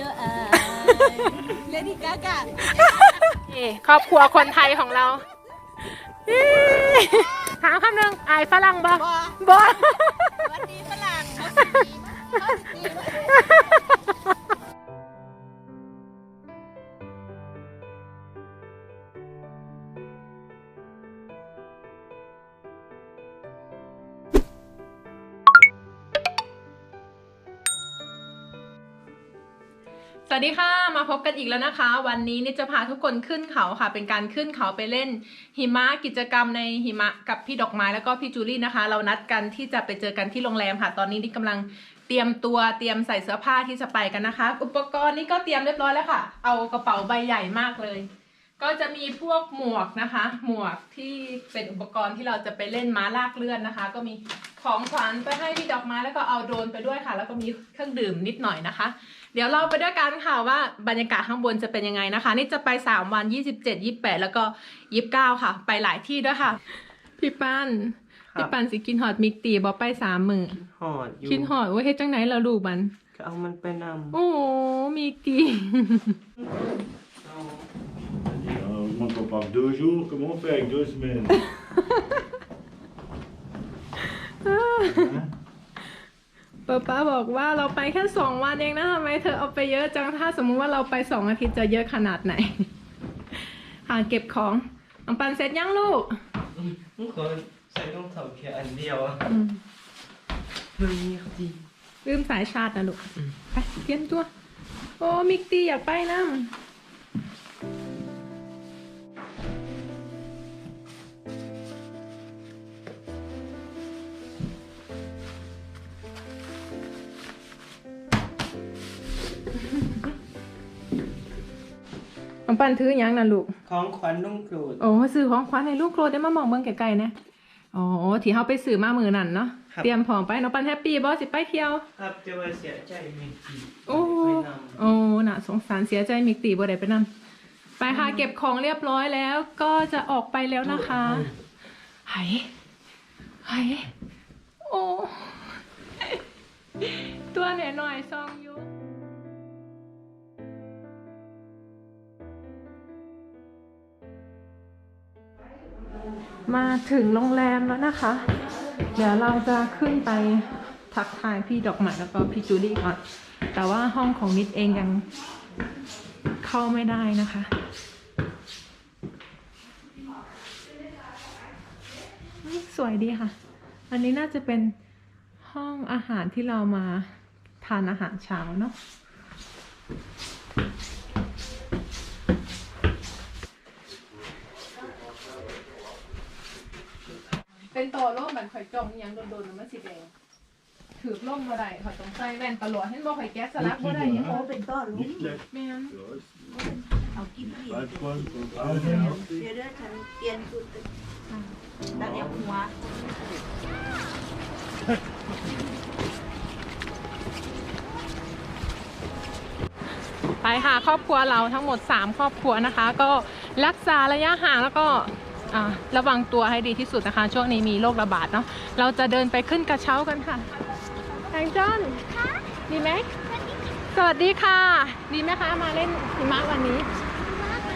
your eyes Lady Gaga นี่ครอบครัวคนไทยของเราเย้ถามคำหนึ่งอายฝรั่งบ่บ่บ่สวัสดีฝรั่งเขาสิดีเขาสิดี สวัสดีค่ะ มาพบกันอีกแล้วนะคะ วันนี้นี่จะพาทุกคนขึ้นเขาค่ะ เป็นการขึ้นเขาไปเล่น หิมะกิจกรรมในหิมะกับพี่ดอกไม้แล้วก็พี่จูลี่นะคะ เรานัดกันที่จะไปเจอกันที่โรงแรมค่ะ ตอนนี้นี่กำลังเตรียมตัวเตรียมใส่เสื้อผ้าที่จะไปกันนะคะ อุปกรณ์นี่ก็เตรียมเรียบร้อยแล้วค่ะ เอากระเป๋าใบใหญ่มากเลย ก็จะมีพวกหมวกนะคะ หมวกที่เป็นอุปกรณ์ที่เราจะไปเล่นม้าลากเลื่อนนะคะ ก็มีของขวัญไปให้พี่ดอกไม้แล้วก็เอาโดรนไปด้วยค่ะ แล้วก็มีเครื่องดื่มนิดหน่อยนะคะ เดี๋ยวเราไปด้วยกันค่ะว่าบรรยากาศข้างบนจะเป็นยังไงนะคะ นี่จะไป 3 วัน 27 28 แล้วก็ 29 ค่ะ ไปหลายที่ด้วยค่ะ พี่ปันครับพี่ปันสิกินหอดมิกตีบอไปสามมือหอดอยู่กินหอดว่าเฮ็ดจังไหนเราลูกมัน ก็เอามันไปนโอ้มิกตีำเอา Euh, on monte qu'on part deux jours, comment on fait avec deux semaines Hein ป๊าป้าบอกว่าเราไปแค่สองวันเองนะทำไมเธอเอาไปเยอะจังถ้าสมมุติว่าเราไปสองอาทิตย์จะเยอะขนาดไหนค่ะเก็บของอังปันเสร็จยังลูกมึงขอใส่รองเท้าแค่อันเดียวอะอืมเฮ้ยดีลืมสายชาร์จนะลูกไปเตรียมตัว โอ้มิกตี้อยากไปนะ อังปันถือหยังนะลูก ของขวัญนุ่งโกรธโอ้ซื้อของขวัญให้ลูกโกรธได้มามองเบิ่งไกลๆนะอ๋อที่เฮาไปซื้อมามือนั่นเนาะ ครับ เตรียมพร้อมไปน้องปันแฮปปี้บ่สิไปเที่ยว ครับจะว่าเสียใจไม่ดีโอ้ไปนโอ้น่ะสงสารเสียใจมิกตีบ่ได้ไปนำไปค่ะเก็บของเรียบร้อยแล้วก็จะออกไปแล้วนะคะไหไหโอ้ ตัวหน่อยหน่อยๆซองอยู่ มาถึงโรงแรมแล้วนะคะ เดี๋ยวเราจะขึ้นไปทักทายพี่ดอกไม้แล้วก็พี่จูลี่ก่อน แต่ว่าห้องของนิดเองยังเข้าไม่ได้นะคะ สวยดีค่ะ อันนี้น่าจะเป็นห้องอาหารที่เรามาทานอาหารเช้าเนาะ เป็นตัวร่มเหมือนข่อยจองอิหยังโดนๆมันสีแดงถือร่มบ่ได้ข่อยต้องใส่แว่นตลอดเห็นบ่ข่อยแก๊สสลักบ่ได้ยังโอ้เป็นต้อลุง Nicht schlecht. แม่น Ja, ist เอากินเพีย bald voll. Und เดี๋ยวเด้อฉันเปลี่ยนชุดตัดเอวหัวไปค่ะครอบครัวเราทั้งหมด 3 ครอบครัวนะคะ ก็รักษาระยะห่างแล้วก็อ่า ระวังตัวให้ดีที่สุดนะคะ ช่วงนี้มีโรคระบาดเนาะเราจะเดินไปขึ้นกระเช้ากันค่ะแองจอนดีไหมสวัสดีค่ะ ดีไหมคะมาเล่นหิมะวันนี้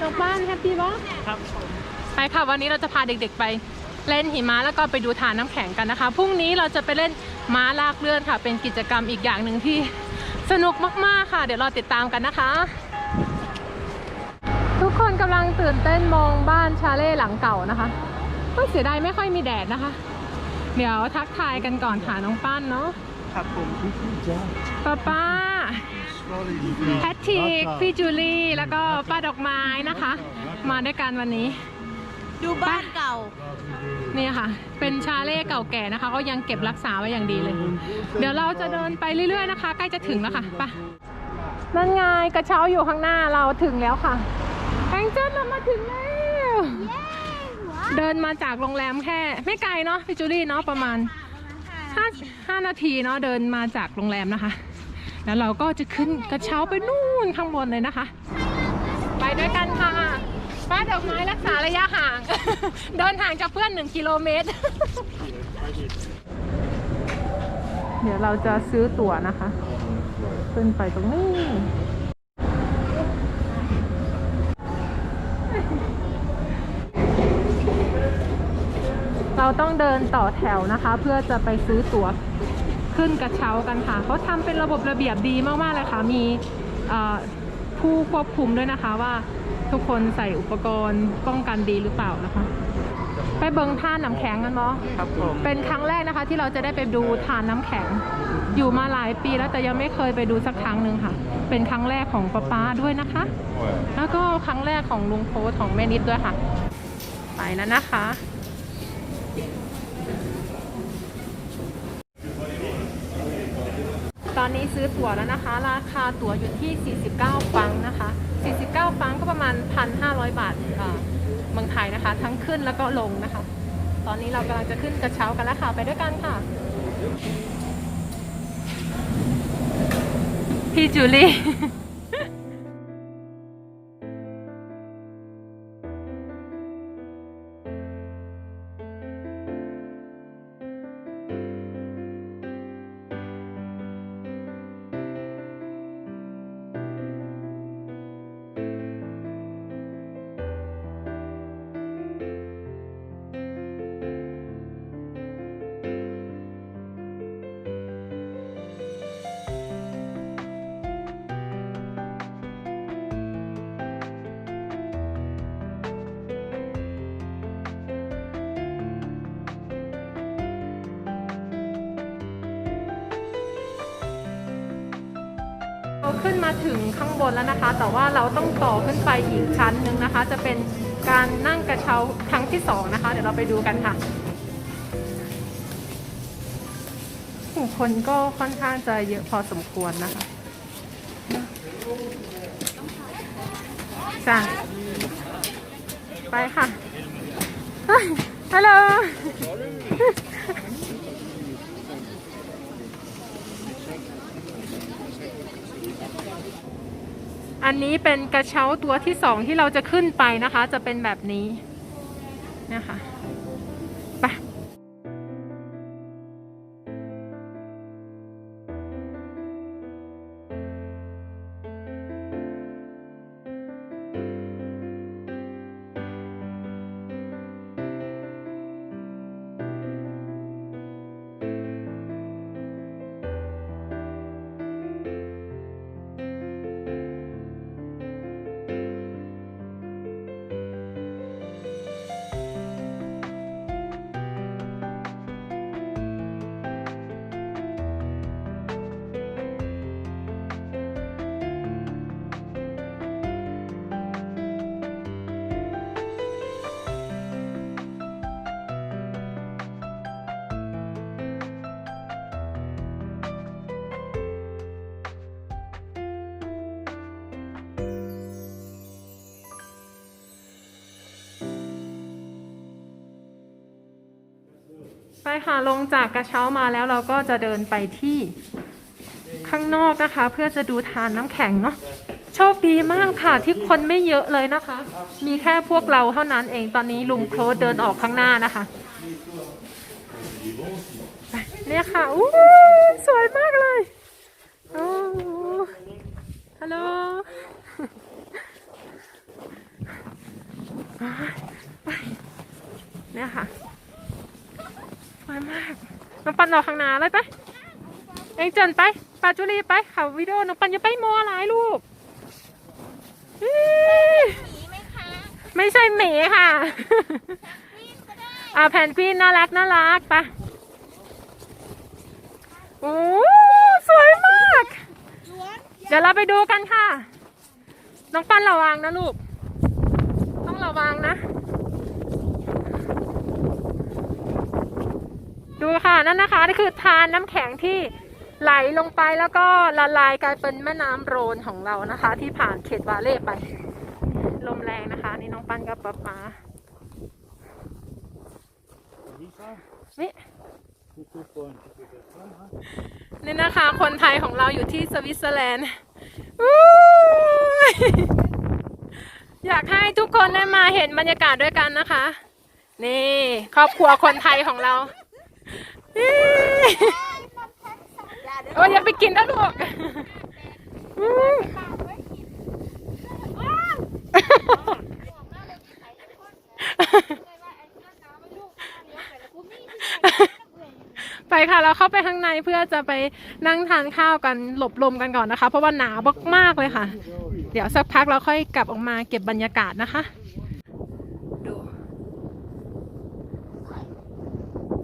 น้องบ้านแฮปปี้บ้ครับไปค่ะวันนี้เราจะพาเด็กๆไปเล่นหิมะแล้วก็ไปดูทานน้ำแข็งกันนะคะพรุ่งนี้เราจะไปเล่นม้าลากเลื่อนค่ะ เป็นกิจกรรมอีกอย่างหนึ่งที่สนุกมากๆค่ะ เดี๋ยวรอติดตามกันนะคะ ทุกคนกำลังตื่นเต้นมองบ้านชาเล่หลังเก่านะคะก็เสียดายไม่ค่อยมีแดดนะคะ เดี๋ยวทักทายกันก่อนค่ะน้องป้านเนาะครับผมป้าป้าแพทริกพี่จูลี่แล้วก็ป้าดอกไม้นะคะ มาด้วยกันวันนี้ ดูบ้านเก่านี่ค่ะ เป็นชาเล่เก่าแก่นะคะก็ยังเก็บรักษาไว้อย่างดีเลย เดี๋ยวเราจะเดินไปเรื่อยๆนะคะ ใกล้จะถึงแล้วค่ะไปนั่นไงกระเช้าอยู่ข้างหน้าเราถึงแล้วค่ะ แองเจิลเรามาถึงแล้วเดินมาจากโรงแรมแค่ ไม่ไกลเนาะพี่จูลี่เนาะประมาณห้าห้านาทีเนาะเดินมาจากโรงแรมนะคะ แล้วเราก็จะขึ้นกระเช้าไปนู่นข้างบนเลยนะคะ ไปด้วยกันค่ะป้าดอกไม้รักษาระยะห่าง เดินห่างจากเพื่อนหนึ่งกิโลเมตร เดี๋ยวเราจะซื้อตั๋วนะคะ ขึ้นไปตรงนี้ เรา ต้องเดินต่อแถวนะคะ เพื่อจะไปซื้อตั๋วขึ้นกระเช้ากันค่ะเขาทำเป็นระบบระเบียบดีมากๆเลยค่ะ มีเอ่อผู้ควบคุมด้วยนะคะว่าทุกคนใส่อุปกรณ์ป้องกันดีหรือเปล่านะคะ ไปเบิงท่าน้ำแข็งกันเนาะครับผมเป็นครั้งแรกนะคะ ที่เราจะได้ไปดูทานน้ำแข็ง อยู่มาหลายปีแล้วแต่ยังไม่เคยไปดูสักครั้งหนึ่งค่ะ เป็นครั้งแรกของป๊าป๊าด้วยนะคะ Ouais. แล้วก็ครั้งแรกของลุงโพสของแม่นิดด้วยค่ะ ไปแล้วนะคะ อนนี้ซื้อตั๋วแล้วนะคะ ราคาตั๋วอยู่ที่ 49 ฟังนะคะ 49 ฟังก็ประมาณ 1,500 บาทอ่าเมืองไทยนะคะ ทั้งขึ้นแล้วก็ลงนะคะ ตอนนี้เรากำลังจะขึ้นกระเช้ากันแล้วค่ะ ไปด้วยกันค่ะ พี่จูลี่ ขึ้นมาถึงข้างบนแล้วนะคะ แต่ว่าเราต้องต่อขึ้นไปอีกชั้นหนึ่งนะคะ จะเป็นการนั่งกระเช้าครั้งที่สองนะคะ เดี๋ยวเราไปดูกันค่ะผู้คนก็ค่อนข้างจะเยอะพอสมควรนะคะจ้ะไปค่ะฮัลโหล อันนี้เป็นกระเช้าตัวที่สองที่เราจะขึ้นไปนะคะ จะเป็นแบบนี้นะคะ ค่ะ ลงจากกระเช้ามาแล้วเราก็จะเดินไปที่ข้างนอกนะคะ เพื่อจะดูทานน้ำแข็งเนาะโชคดีมากค่ะที่คนไม่เยอะเลยนะคะ มีแค่พวกเราเท่านั้นเองตอนนี้ลุงโคลเดินออกข้างหน้านะคะเนี่ยค่ะอู้สวยมากเลยโอ้ฮัลโหลเนี่ยค่ะ สวยมาก น้อง ปันรอข้างหน้าเลยไปเองเจินไปปาจุลีไปเขาวิดีโอน้องปันอย่าไปมัวหลายลูกอี้หนีไหมคะไม่ใช่หมีค่ะวิ่งก็ได้อ่าแพนกวินน่ารักน่ารักไปโอ้สวยมากล้วนเดี๋ยวเราไปดูกันค่ะ น้องปันระวังนะลูก ต้องระวังนะ ดูค่ะนั่นนะคะนี่คือทานน้ำแข็งที่ไหลลงไปแล้วก็ละลายกลายเป็นแม่น้ำโรนของเรานะคะ ที่ผ่านเขตวาเล่ไป ลมแรงนะคะ นี่น้องปั้นกับป๊าป๊านี่นี่นะคะ คนไทยของเราอยู่ที่สวิตเซอร์แลนด์อยากให้ทุกคนได้มาเห็นบรรยากาศด้วยกันนะคะ นี่ ครอบครัวคนไทยของเรา โอ้ยอย่าไปกินนะลูกไว้กินเค่ะ เราเข้าไปข้างในเพื่อจะไปนั่งทานข้าวกันหลบลมกันก่อนนะคะ เพราะว่าหนาวมากๆเลยค่ะ เดี๋ยวสักพักเราค่อยกลับออกมาเก็บบรรยากาศนะคะ ดู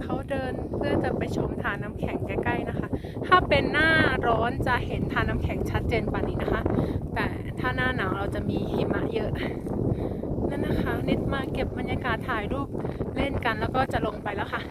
เขาเดินเพื่อจะไปชมทานน้ำแข็งใกล้ๆนะคะ ถ้าเป็นหน้าร้อนจะเห็นทานน้ำแข็งชัดเจนกว่านี้นะคะ แต่ถ้าหน้าหนาวเราจะมีหิมะเยอะนั่นนะคะนิดมาเก็บบรรยากาศถ่ายรูปเล่นกันแล้วก็จะลงไปแล้วค่ะ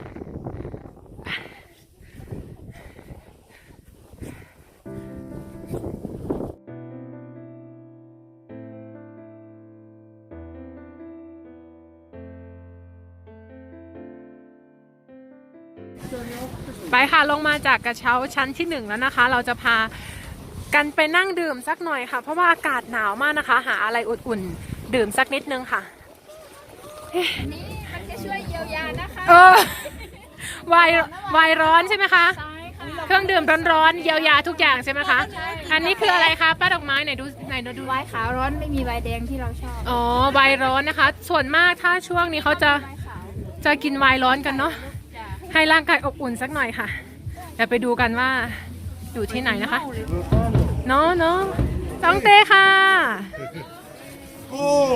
ลงมาจากกระเช้าชั้นที่หนึ่งแล้วนะคะ เราจะพากันไปนั่งดื่มสักหน่อยค่ะ เพราะว่าอากาศหนาวมากนะคะ หาอะไรอุ่นๆ ดื่มสักนิดนึงค่ะนี่มันจะช่วยเยียวยานะคะเออวายวายร้อนใช่ไหมคะใช่ค่ะเครื่องดื่มร้อนๆเยียวยาทุกอย่างใช่ไหมคะ อันนี้คืออะไรคะป้าดอกไม้ไหนดูไหนดูดูไวน์ขาวร้อนไม่มีไวน์แดงที่เราชอบอ๋อวายร้อนนะคะ ส่วนมากถ้าช่วงนี้เขาจะไวน์ขาวจะกินไวน์ร้อนกันเนาะจ้ะให้ร่างกายอบอุ่นสักหน่อยค่ะ เดี๋ยวไปดูกันว่าอยู่ที่ไหนนะคะเนาะเนาะต้องเต้ค่ะ Oh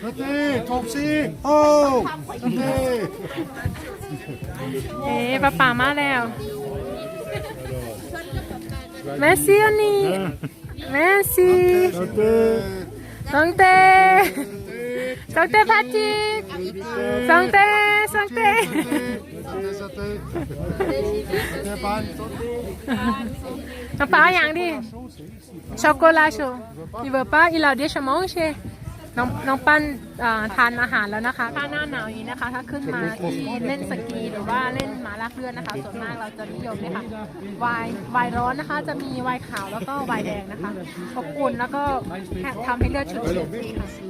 Santé Toi aussi Oh Santé เอ๊ะป้าป่ามาแล้วแมสซี่อันนี้แมสซี่ Santé ต้องเต้ ต้องเต้พาจิกต้องเต้ต้องเต้ Santé Santé Santé Pan ป้าป่าอย่างดิช็อกโกแลตโชว์อีเวอร์ป้าอีลาเดียชมองเชน้องน้องปั้นอ่าทานอาหารแล้วนะคะ ถ้าหน้าหนาวอย่างนี้นะคะ ถ้าขึ้นมาที่เล่นสกีหรือว่าเล่นหมาลากเลือดนะคะ ส่วนมากเราจะนิยมเลยค่ะไวน์ไวน์ร้อนนะคะ จะมีไวน์ขาวแล้วก็ไวน์แดงนะคะอบอุ่นแล้วก็ทำให้เลือดชุ่มชื้นดีค่ะ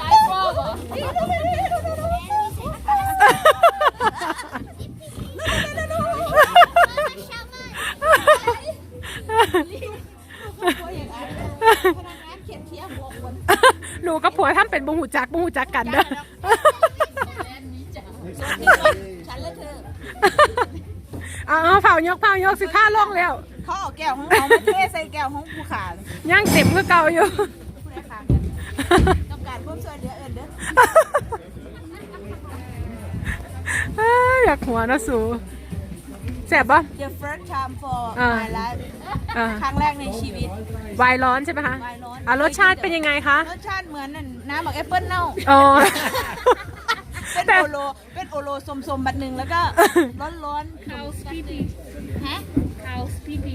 ลฟ์ฟอร์เหรอหนูกับผัวทำเป็นบุหูจักบุหูจักกันเด้อฉันและเธอเอาเอาเผายกเผายกสิผ้าลงแล้ว เขาเอาแก้วของเขามาเทใส่แก้วของผู้ขาย่างเต็มคือเก่าอยู่ผู้ใด ค่ะต้องการความช่วยเหลือเอินเด้ออ้ายอยากหัวเนอะสูแสบปะ The first time for อ่า my life อ่า ครั้งแรกในชีวิต วายร้อนใช่ไหมคะไวน์ร้อน อะรสชาติเป็นยังไงคะ รสชาติเหมือนนั่นน้ำบักแอปเปิ้ลเน่า อ๋อ เป็นแต่ โอโล เป็นโอโลสมๆบัดหนึ่งแล้วก็ ร้อนร้อนๆ House PP ฮะ House PP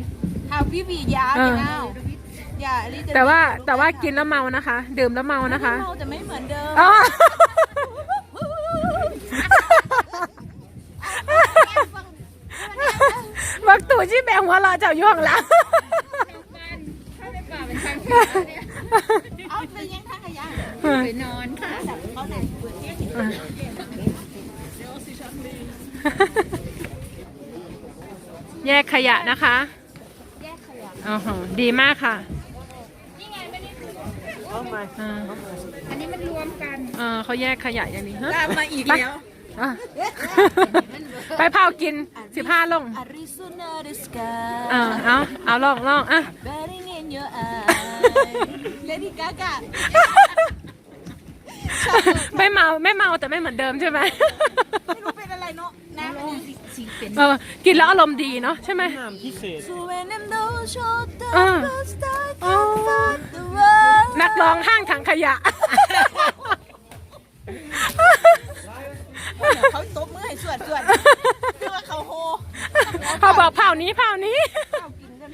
House PP ยาไปเน่า อย่าอันนี้จะแต่ว่าแต่ว่ากินแล้วเมานะคะ ดื่มแล้วเมานะคะ เมาจะไม่เหมือนเดิมอ๋อ บักตู่ชี่แบงหัวเราะเจ้าอยู่ข้างหลังเอาไปยังทางขยะไปนอนค่ะเขาไหนเปิดเนี่ยแยกขยะนะคะ แยกขยะอ๋อฮะดีมากค่ะ นี่ไงไม่ได้คือ อ่าอันนี้มันรวมกันเออเขาแยกขยะอย่างนี้ฮะตามมาอีกแล้ว อะไปเผากินสิบห้าลง Arizona the sky เออเอาเอาลองลองอะ burning in your eyes Lady Gaga ไม่เมาไม่เมาแต่ไม่เหมือนเดิมใช่ไหมไม่รู้เป็นอะไรเนาะน้ำมันสีเป็นเออกินแล้วอารมณ์ดีเนาะใช่ไหม So when them those short อ่า dogs start อ๋อ the world นักร้องห้างถังขยะเขาตบมือให้สวดสวดคือว่าเขาโฮเขาบอกเผานี้เผานี้เขากินกัน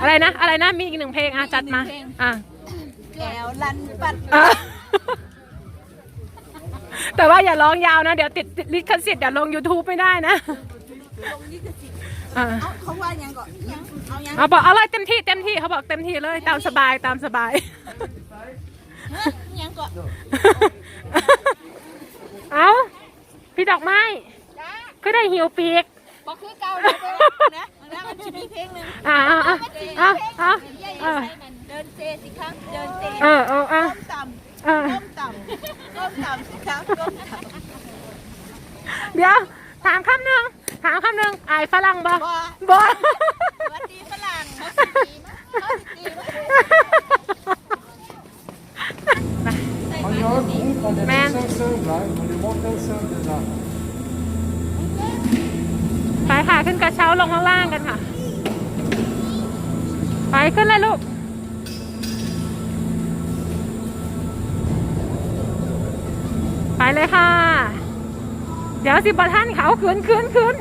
อะไรนะ อะไรนะ มีอีกหนึ่งเพลงอะจัดมา อะแอวลันปัดอะ แต่ว่าอย่าร้องยาวนะ เดี๋ยวติดติดลิขสิทธิ์เดี๋ยวลง YouTube ไม่ได้นะลงนี่คือสิอ่าเอาเขาว่ายังก่อนยังเอายังเอาบอกเอาเลยเต็มที่เต็มที่เขาบอกเต็มที่เลยตามสบายตามสบาย เฮ้ยยังก่อนเอาพี่ดอกไม้จ้าก็ได้หิวปีก บอกคือเก่าเลยนะแล้วมันจะมีเพลงหนึ่งอ่าอ่าอ่าอ่าอ่าเออเดินเซสิครับเดินเซเออเอออะก้มต่ำเออก้มต่ำก้มต่ำสิครับก้มต่ำเดี๋ยว ถามคำหนึ่งถามคำหนึ่งอายฝรั่งบ่บ่บ่ สวัสดีฝรั่งเขาสิดีมากเขาสิดีมาก On y a un groupe, on est Man. tous ensemble, hein. on est montés ensemble déjà. ไปค่ะขึ้นกระเช้าลงข้างล่างกันค่ะ ไปขึ้นเลยลูก เลยค่ะ เดี๋ยวสิบท่านเขาขึ้นขึ้นขึ้น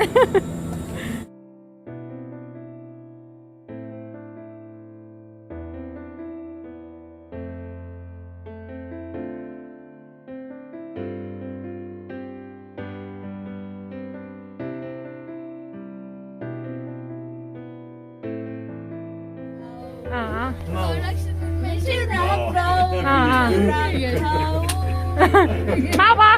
อ่าไม่ใช่รักเราอ่ารักเขา มาปะ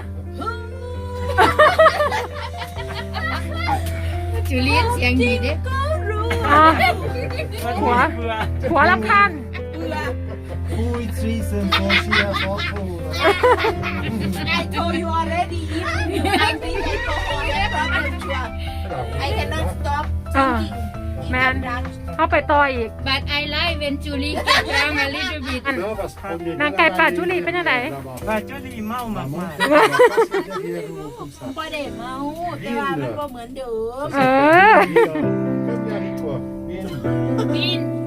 จูเลียนเสียงดีเด้ก็รู้อ่าหัวหัวลำคันเบื่อ Pui, trisen, fonsia, foto. I told you already if you like this alcohol I problem sure I cannot stop อ่า drinking แมน เข้าไปต่ออีก But I like when Julie get drunk a little bit. Ja, fast om det är Men några kan varje Julie jul, เป็นยังไง grabbar. ว่าจุลีเมามาก Man มาก måste passa sig där och komma บ่ได้เมาแต่ว่ามันบ่เหมือนเดิมเออ Kom